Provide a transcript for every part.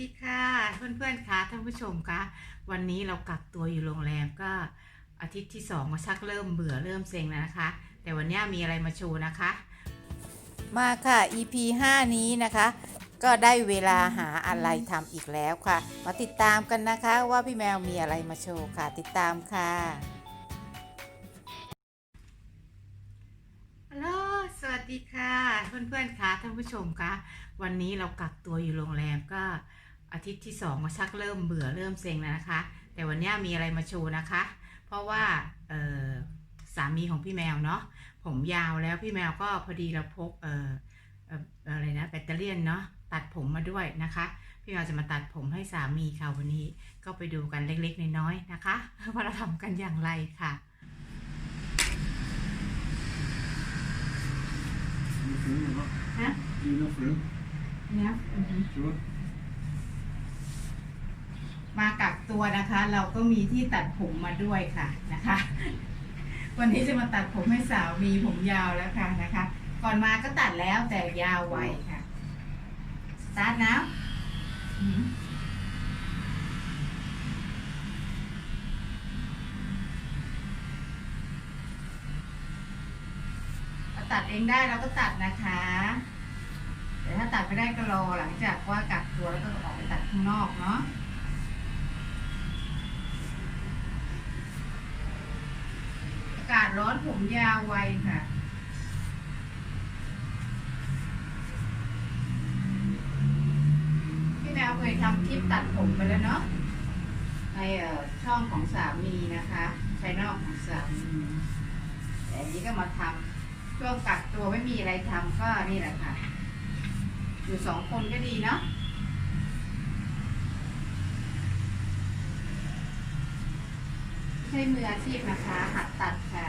ดีค่ะเพื่อนๆคะท่านผู้ชมคะวันนี้เรากักตัวอยู่โรงแรมก็อาทิตย์ที่สองก็ชักเริ่มเบื่อเริ่มเซ็งแล้วนะคะ แต่วันนี้มีอะไรมาโชว์นะคะ มาค่ะ EP 5 นี้นะคะ ก็ได้เวลาหาอะไรทำอีกแล้วค่ะ มาติดตามกันนะคะว่าพี่แมวมีอะไรมาโชว์ค่ะ ติดตามค่ะฮัลโหลสวัสดีค่ะ เพื่อนๆคะท่านผู้ชมคะวันนี้เรากักตัวอยู่โรงแรมก็ อาทิตย์ที่สองก็ชักเริ่มเบื่อเริ่มเซ็งแล้วนะคะ แต่วันนี้มีอะไรมาโชว์นะคะ เพราะว่าสามีของพี่แมวเนาะผมยาวแล้วพี่แมวก็พอดีเราพกเอ่ออะไรนะแบตเตอรี่เนาะตัดผมมาด้วยนะคะ พี่แมวจะมาตัดผมให้สามีค่ะวันนี้ก็ไปดูกันเล็กๆน้อยๆนะคะว่าเราทำกันอย่างไรค่ะ Enough room or not? ฮะ Enough room. เนี่ย Sure กัก ตัวนะคะ เราก็มีที่ตัดผมมาด้วยค่ะนะคะ วันนี้จะมาตัดผมให้สาวมีผมยาวแล้วค่ะนะคะ ก่อนมาก็ตัดแล้วแต่ยาวไวค่ะสตาร์ทนะตัดเองได้เราก็ตัดนะคะ แต่ถ้าตัดไม่ได้ก็รอหลังจากว่ากักตัวแล้วก็ออกไปตัดข้างนอกเนาะ อากาศ ร้อนผมยาวไวค่ะ พี่แมวเคยทำคลิปตัดผมไปแล้วเนาะในช่องของสามีนะคะชแนลของสามีแต่อันนี้ก็มาทำช่วงกักตัวไม่มีอะไรทำก็นี่แหละค่ะ อยู่สองคนก็ดีเนาะใช่มืออาชีพนะคะ หัดตัดค่ะ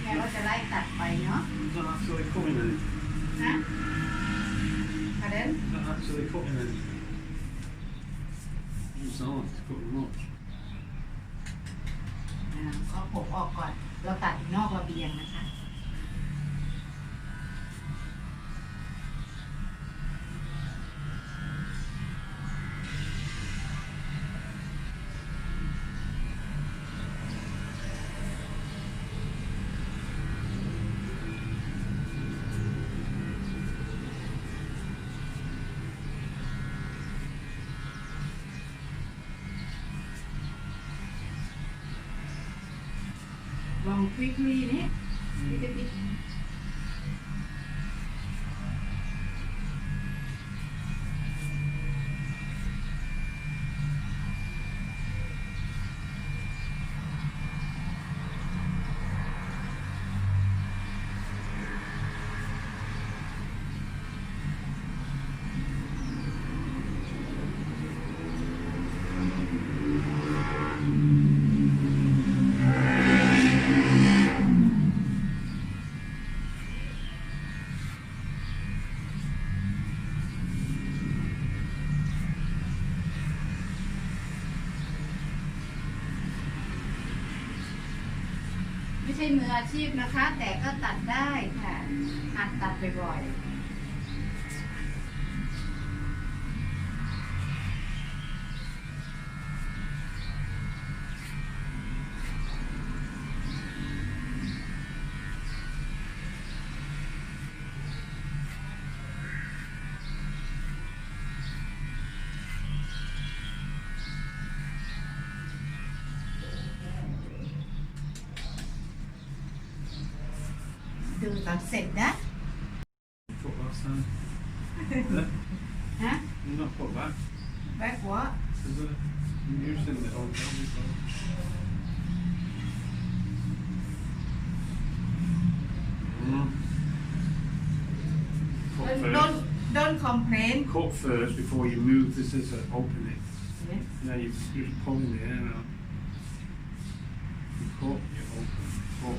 แม่ก็จะไล่ตัดไปเนาะ Is that actually cutting then? นะประเด็น Is that actually cutting then? Doesn't sound like it's cutting much. อ่าก็ผมออกก่อน เราตัดนอกระเบียงนะคะ ลองควิกลีนี่ ไม่ใช่มืออาชีพนะคะ แต่ก็ตัดได้ค่ะหัดตัดบ่อยๆ ดูตอนเสร็จนะ Cut last time. yeah. ฮะ You're not put back. แบ็กหัว Is it? You're using it all down before. Mm. Cut โดน first. โดนคอมเพลน Cut first before you move the scissor. Open it. Now you're just pulling the air out. You cut, you open, cut,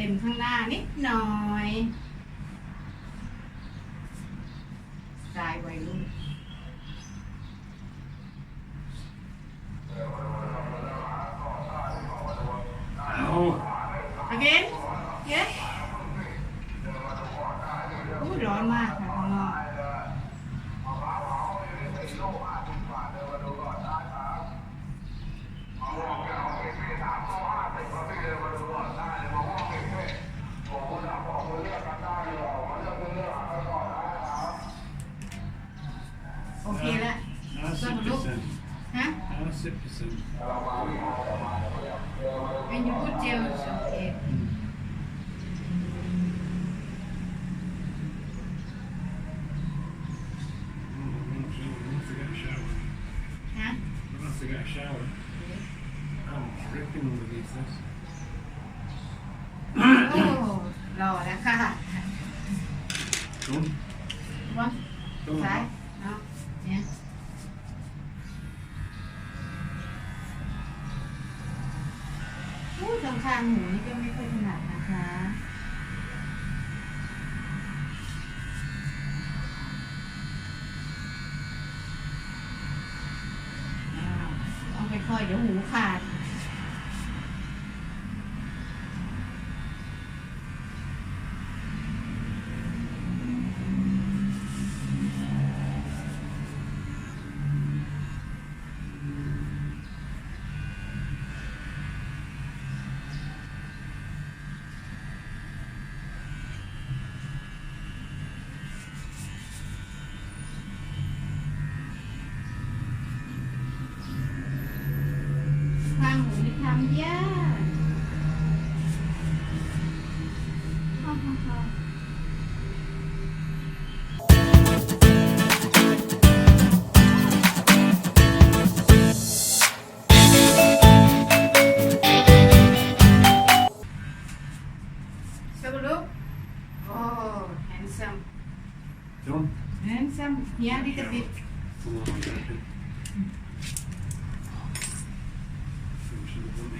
เล็มข้างหน้านิดหน่อยสไตล์วัยรุ่น Oh. again yes อู้ร้อนมากค่ะ โอเคแล้ว That's Some it look. percent. ฮะ That's it percent. when you put gel it's okay Oh, I'm gonna have to get a shower. ฮะ I'm gonna have to get a shower. I'm dripping underneath this. โอ้หล่อแล้วค่ะ Done. ว่า Done. ซ้ายเนาะ เนี่ยอู้ตรงข้างหูนี่ก็ไม่ค่อยถนัดนะคะ อ้าวต้องไปค่อยๆเดี๋ยวหูขาด ข้างหูนี่ทำยากฮ่าฮ่าฮ่าสรุปโอ้ handsome Done. handsome here little bit Come on, เ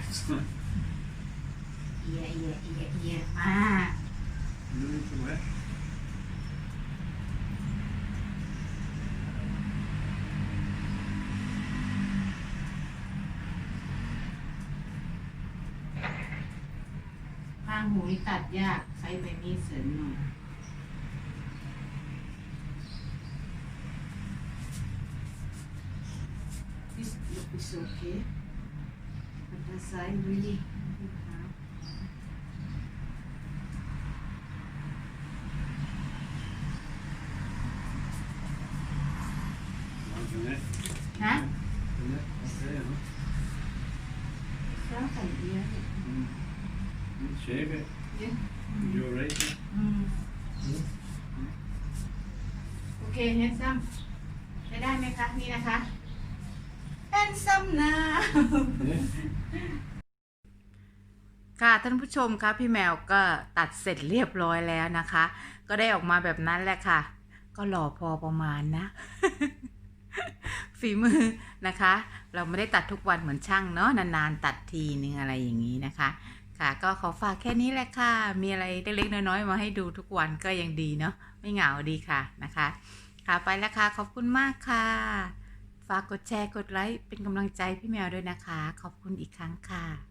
อียเอียเอียเอียมาก You need to wet. ข้างหูนี่ตัดยากใช้ใบมีดเสริมหน่อย This look is okay the side really really hard How's the neck? ฮะ The neck? Okay, huh? เจ้าใส่เอียเนี่ย Mm. You shave it. เยอะ You're right. yeah? อืมโอเคแฮนซัมใช้ได้ไหมคะนี่นะคะ แฮนซัมนะ Yeah. ค่ะท่านผู้ชมคะพี่แมวก็ตัดเสร็จเรียบร้อยแล้วนะคะ ก็ได้ออกมาแบบนั้นแหละค่ะ ก็หล่อพอประมาณนะ ฝีมือนะคะ เราไม่ได้ตัดทุกวันเหมือนช่างเนาะนานๆตัดทีนึงอะไรอย่างนี้นะคะ ค่ะก็ขอฝากแค่นี้แหละค่ะ มีอะไรเล็กๆน้อยๆมาให้ดูทุกวันก็ยังดีเนาะไม่เหงาดีค่ะนะคะ ค่ะไปแล้วค่ะขอบคุณมากค่ะ ฝากกดแชร์กดไลค์เป็นกำลังใจพี่แมวด้วยนะคะ ขอบคุณอีกครั้งค่ะ